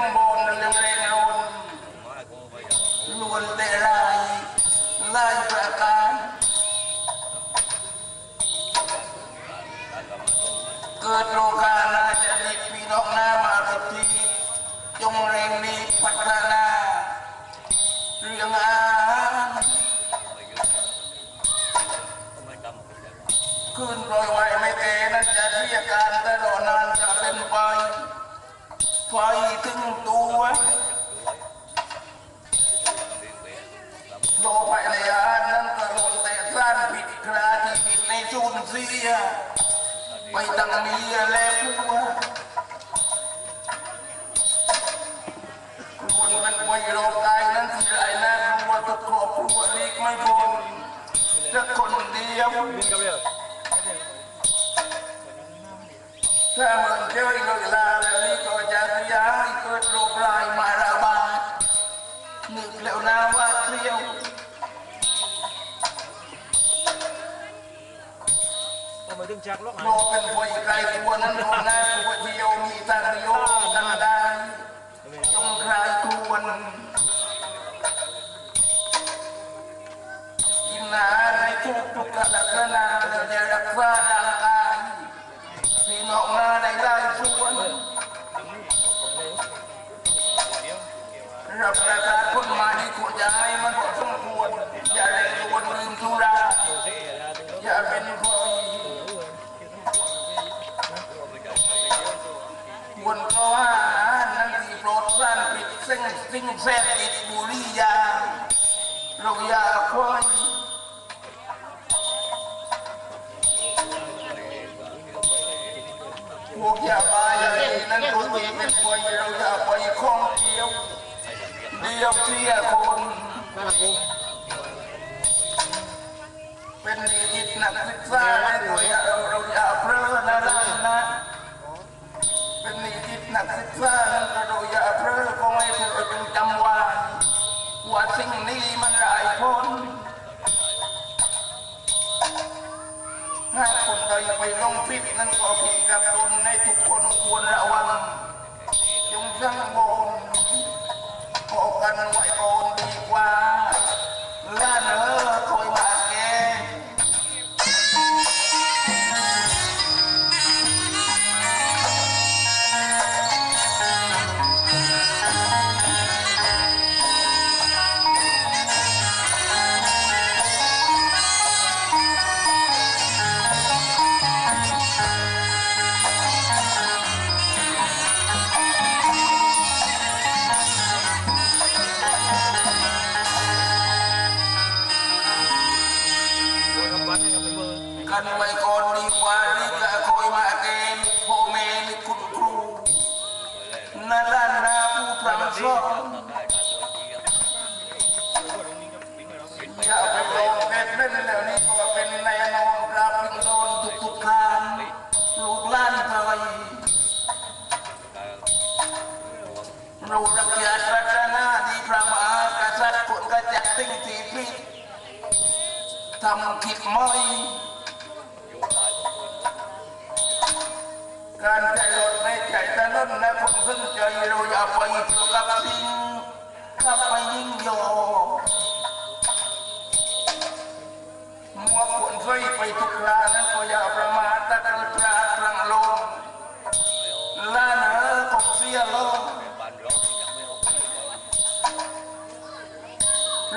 ล้วนแต่ลายลายประการเกิดโลกานาจะนิพี่น้องหน้ามาทุกทีจงเร่งนี้พัฒนาเรื่องอาหารคืนปล่อยไว้ไม่เกนั้นจะเรียกการตลอดนานจะเป็น ไปไฟถึงตัวโลภะในอาหานั้นกระโดดแต่สร้างผิดคราที่ผิดในสูญเสียไปตั้งนี้แล้วกลัวควรเป็นไวยโรคกายนั้นที่ไรน่ากลัวทุกครอบครัวลีกไม่พ้นสักคนเดียวถ้ามือนเจออีกเวลาแล้วนี่ก็ ยายเกิดโรคร้ายมาระบาดนึกแล้วนะว่าเที่ยวทำไมถึงชักล็อกโลกเป็นพวยไกลตัวนั้นโลกหน้าตัวเที่ยวมีตาโยกันได้จงคลายควรกินอาหารในทุกทุกๆลักษณะแล้วจะรักษาร่างกายพี่น้องมาได้ได้ส่วน รับประทานคนมาที่ควรจะให้มันพอสมควรอย่าเล่นตัวลืมธุระอย่าเป็นคนควรก็ว่านั่นที่โปรดสร้างปิดเส้นสิ่งแท้ติดบุรียาเราอย่าคอยพวกอย่าไปอะไรนั่นตัวเองเป็นคนเราอย่าไปคล้องเดียว เดียวเสียคน เป็นนิสิตนักศึกษาให้ตัวเราเราอย่าเพลินนะนะ เป็นนิสิตนักศึกษากระโดดอย่าเพลิดก็ไม่เธอจงจำไว้ว่าสิ่งนี้มันหลายคนถ้าคนใดไปลงผิดนั้นก็ผิดกับตนในทุกคนควรระวังจงสังวรขอกัน ไว้ก่อ เรารักษาศาสนาที่พระมหากษัตริย์คนก็จัดสิ่งที่ผิดทำผิดไหมการใจรถในใจถนนและคนสนใจเราอย่าไปเกี่ยวกับสิ่งถ้าไปยิ่งโยมัวควรช่วยไปทุกลานั้นก็อย่าประมาทถ้าเกิดพลาดพลังลงลานเออคงเสียลง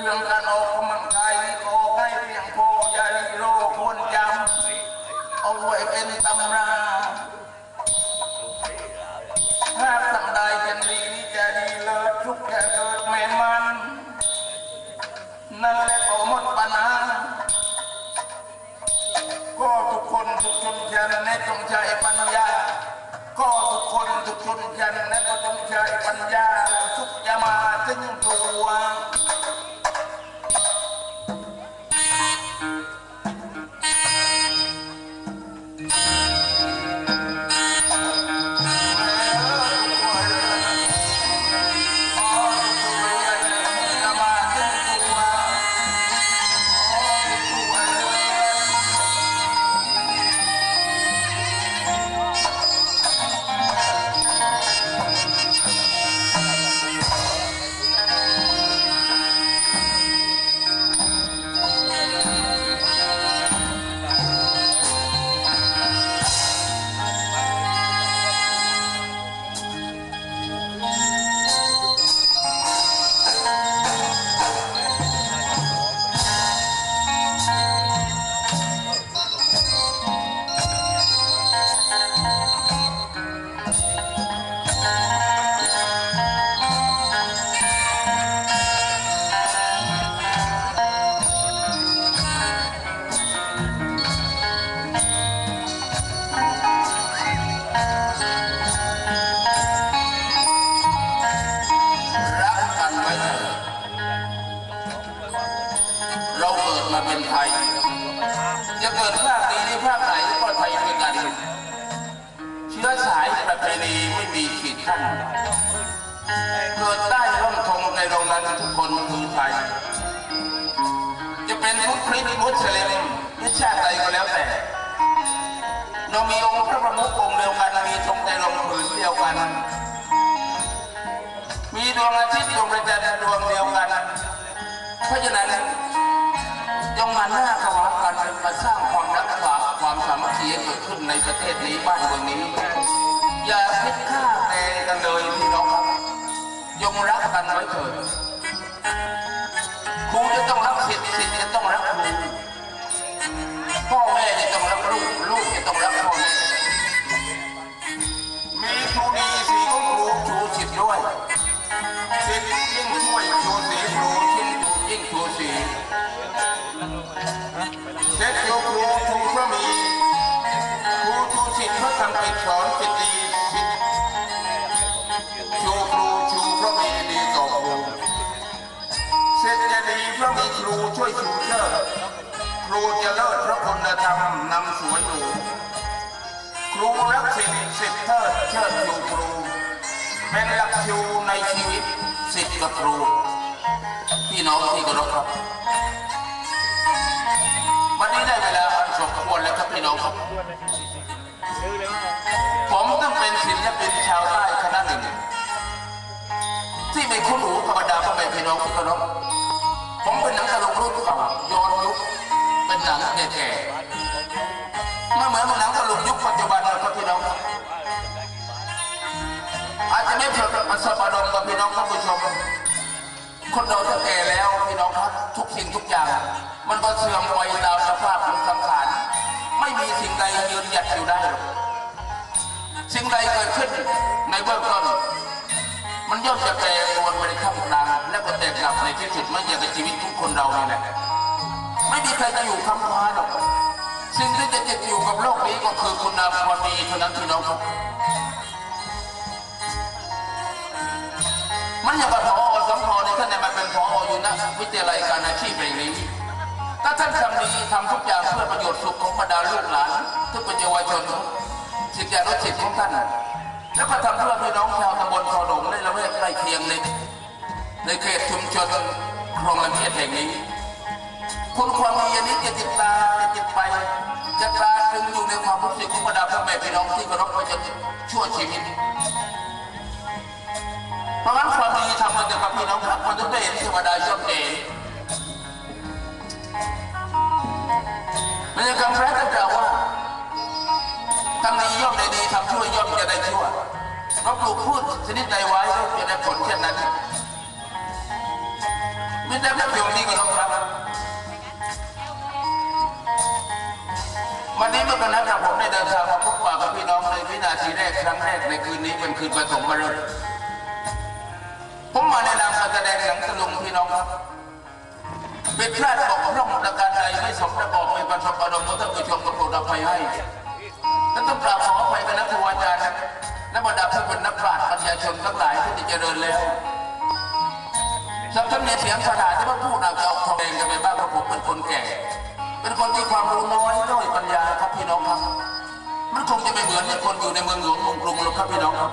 รื่องการออกกำลังกายนี่ก็ให้เพียงพออย่าลิโรควรจำเอาไว้เป็นตำราถ้าทำได้จะดีจะดีเลิศทุกจะเกิดแม่นมันนั่นแหละก็หมดปัญหาก็ทุกคนทุกชนชั้นในจงใจปัญญาก็ทุกคนทุกชนชั้นในก็จงใจปัญญา เกิดได้ร่มธงในโรงนั้นทุกคนคือไทย จะเป็นมุสลิมมุสลิมหรือชาติใดก็แล้วแต่ เรามีองค์พระประมุของค์เดียวกันมีธงในโรงผืนเดียวกัน มีดวงอาทิตย์ดวงประจันทร์ดวงเดียวกัน เพราะฉะนั้นจงมาหน้าขวากันมาสร้างความรักความความสามัคคีเกิดขึ้นในประเทศนี้บ้านเมืองนี้ รักกันไว้เถิดครูจะต้องรักศิษย์ศิษย์จะต้องรักครูพ่อแม่จะต้องรักลูกลูกจะต้องรักพ่อแม่มีครูดีสีก็ครูชูศิษย์ด้วยศิษย์ยิ่งช่วยชูสีครูยิ่งยิ่งชูสีเช็ดโยครูชูพระมีครูชูศิษย์พระทำไปสอน รูจะเลิศพระคุณธรรมนำสวยหนูครูรักสิทธิ์สิทธิ์เทิดเชิดชูครู เป็นหลักชูในชีวิตสิทธิ์กับครู พี่น้องที่เคารพครับ วันนี้ได้เวลาอันสมควรแล้วครับพี่น้องครับซื้อเลยนผมต้องเป็นศิลปินชาวใต้คณะหนึ่ง ที่ไม่คุ้นหูกับบรรดาพ่อแม่พี่น้องที่เคารพผมเป็นนังตลกรุ่นเก่า หนังแก่ๆไม่เหมือนหนังตลกยุคปัจจุบันนะครับพี่น้องครับอาจจะไม่ประสบอารมณ์กับพี่น้องท่านผู้ชม คนเราถ้าแก่แล้วพี่น้องครับทุกสิ่งทุกอย่าง มันก็เสื่อมไปตามสภาพของสังขารไม่มีสิ่งใดยืนหยัดอยู่ได้หรอกสิ่งใดเกิดขึ้นในเบื้องต้นมันย่อมจะแปรปรวนไปในข้ามกลางและก็แตกดับในที่สุดมันอย่างกับชีวิตทุกคนเรานี่แหละ ไม่มีใครจะอยู่คำพาหรอกสิ่งที่จะติดอยู่กับโลกนี้ก็คือคุณงามความดีเท่านั้นพี่น้องครับ มันอย่างกับพอสมพอในท่านในมันเป็นพออยู่นะวิทยาลัยการอาชีพแห่งนี้ถ้าท่านทำดีทำทุกอย่างเพื่อประโยชน์สุขของบรรดาลูกหลานทุกเป็นเยาวชนสิทธิอนุสิทธิ์ของท่านแล้วก็ทำเพื่อพี่น้องชาวตำบลคอดงในละแวกใกล้เคียงในในเขตชุมชนคลองละเมียดแห่งนี้ คุณความดีอันนี้จะติดตาจะติดไปจะตราตรึงอยู่ในความรู้สึกของบรรดาพ่อแม่พี่น้องที่เคารพไว้จนชั่วชีวิตเพราะงั้นความดีทำมันจะกับพี่น้องครับมันจะได้เห็นเทวดาย่อมเด่นมันจะคำพระท่านกล่าวว่าทำดีย่อมได้ดีทำชั่วย่อมจะได้ชั่วเราปลูกพืชชนิดใดไว้ย่อมจะได้ผลเช่นนั้นไม่ได้ประโยชน์นี้ก็ต้องครับ วันนี้เมื่อคณะกับผมได้เดินทางมาพบปะกับพี่น้องในวินาทีแรกครั้งแรกในคืนนี้เป็นคืนปฐมฤกษ์ผมมาในนามการแสดงหนังตะลุงพี่น้องครับเป็นพลาดบกพร่องประการใดไม่สมประกอบไม่ประสบอารมณ์ของท่านผู้ชมก็โปรดอภัยให้และต้องกราบขออภัยกับนักครูอาจารย์และบรรดาผู้เป็นนักปราชญ์ปัญญาชนทั้งหลายที่ได้เจริญแล้วสักท่านในเสียงสถานที่ว่าพูดอาจจะออกทองแดงกันไปบ้างเพราะผมเป็นคนแก่ เป็นคนที่ความรู้น้อยด้อยปัญญาครับพี่น้องครับ มันคงจะไม่เหมือนที่คนอยู่ในเมืองหลวงเมืองกรุงหรอกครับพี่น้องครับ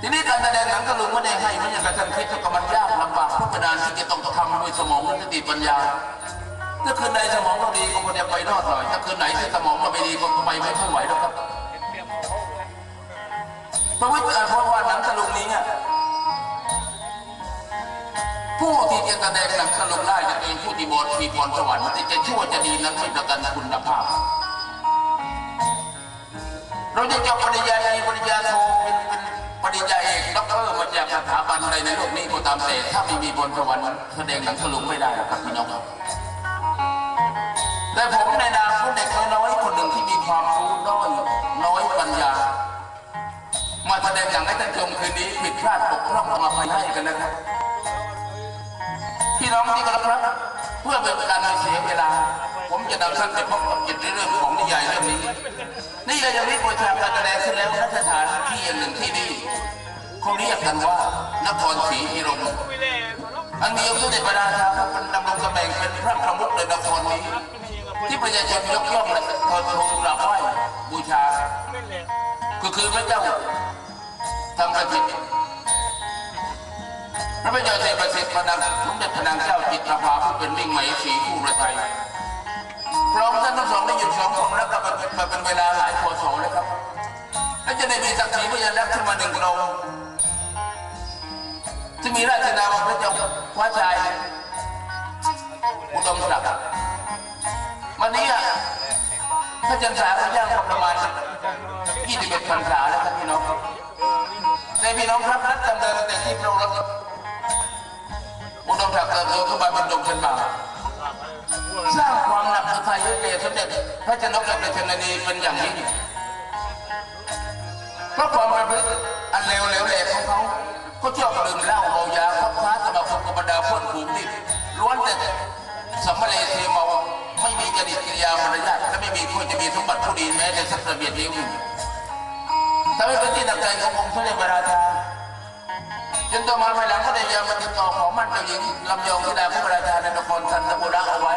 ทีนี้การแสดงหนังตะลุงไม่ได้ให้มันอย่างกระทันคิดก็มันยากลำบากทุกประดานที่จะต้องทำด้วยสมองและสติปัญญาถ้าคืนใดสมองเราดีก็คงจะไปรอดหน่อย ถ้าคืนไหนที่สมองเราไม่ดีก็ไปไม่ค่อยไหวแล้วครับเพราะวิจารณ์เพราะว่าหนังตะลุงนี้เนี่ย ผู้ที่จะแสดงหนังตลุงได้จะเป็นผู้ที่บอดมีพรสวรรค์ที่จะชั่วจะดีนั้นไม่ประกันคุณภาพ เราจะจบปริญญาตรีปริญญาโทเป็นเป็นปริญญาเอกด็อกเตอร์มาจากสถาบันใดในโลกนี้ก็ตามแต่ถ้าไม่มีบนสวรรค์แสดงหนังตลุงไม่ได้ครับพี่น้องครับแต่ผมในนามผู้เด็กน้อยคนหนึ่งที่มีความรู้น้อยน้อยปัญญา มาแสดงหนังให้ท่านชมคืนนี้ผิดพลาดบกพร่องต้องอภัยให้กันนะครับ พี่น้องที่เคารพครับเพื่อเป็นการไม่เสียเวลา ผมจะนำท่านไปพบกับจิตเรื่องของนิยายเรื่องนี้นิยายเรื่องนี้ประชาการแสดงขึ้นแล้วนักสถานที่แห่งหนึ่งที่นี่เขาเรียกกันว่านครศรีพิรมอกอันมีองค์สมเด็จพระราชาผู้เป็นดำรงตำแหน่งเป็นพระประมุขในนครนี้ ที่ประชาชนยกย่องและทอดทูลกราบไหว้บูชาเล่นเลยคือพระเจ้าทำประสิทธิ์ พระเจ้าเทประสิทธิ์พระนางสมเด็จพระนางเจ้าจิตรภาผู้เป็นมิ่งไหมสีผู้ประไทยพร้อมท่านทั้งสองได้หยุดสององค์แล้วกลับมาเป็นมาเป็นเวลาหลายพศแล้วครับ และจะได้มีศักดิ์ศรีพยานรักษ์ขึ้นมาหนึ่งองค์ที่มีราชนามว่าพระเจ้าพระชายอุดมศักดิ์วันนี้อะพระจันทราก็ย่างครบประมาณ21พรรษาแล้วครับพี่น้องครับแต่พี่น้องครับนับดำเนินแต่ที่พระองค์ อุดมศักดิ์เติบโตขึ้นมาเป็นดงชนบาสร้างความหนักใจให้แก่สมเด็จพระเจ้านกและพระชนนีเป็นอย่างยิ่งเพราะความประพฤติอันเลวเลวแหลกของเขาก็ชอบดื่มเหล้าเมายาคบค้าสมาคมกับบรรดาเพื่อนฝูงที่ล้วนแต่สัมมาเลเทเมาไม่มีจริตกิริยามารยาทและไม่มีควรจะมีสมบัติผู้ดีแม้แต่สักระเบียดเดียวหนึ่ทำให้เป็นที่หนักใจขององค์พระเดชพระราชา จึงต่อมาภายหลังก็ได้เจอมันติดต่อของมันเจ้าหญิงลำยองธิดาผู้ประราชาในนครสันตบุรีเอาไว้